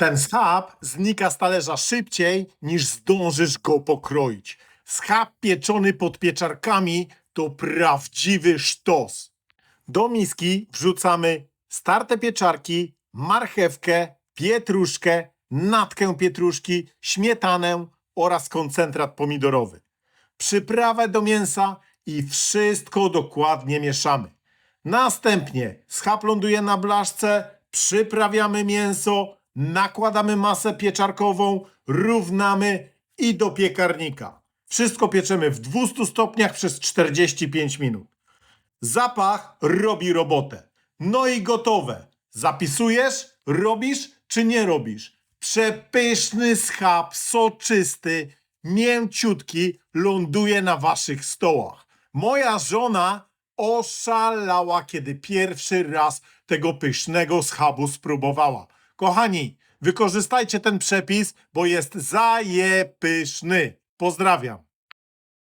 Ten schab znika z talerza szybciej, niż zdążysz go pokroić. Schab pieczony pod pieczarkami to prawdziwy sztos. Do miski wrzucamy starte pieczarki, marchewkę, pietruszkę, natkę pietruszki, śmietanę oraz koncentrat pomidorowy. Przyprawę do mięsa i wszystko dokładnie mieszamy. Następnie schab ląduje na blaszce, przyprawiamy mięso, nakładamy masę pieczarkową, równamy i do piekarnika. Wszystko pieczemy w 200 stopniach przez 45 minut. Zapach robi robotę. No i gotowe. Zapisujesz, robisz czy nie robisz? Przepyszny schab, soczysty, mięciutki ląduje na waszych stołach. Moja żona oszalała, kiedy pierwszy raz tego pysznego schabu spróbowała. Kochani, wykorzystajcie ten przepis, bo jest zajepyszny. Pozdrawiam.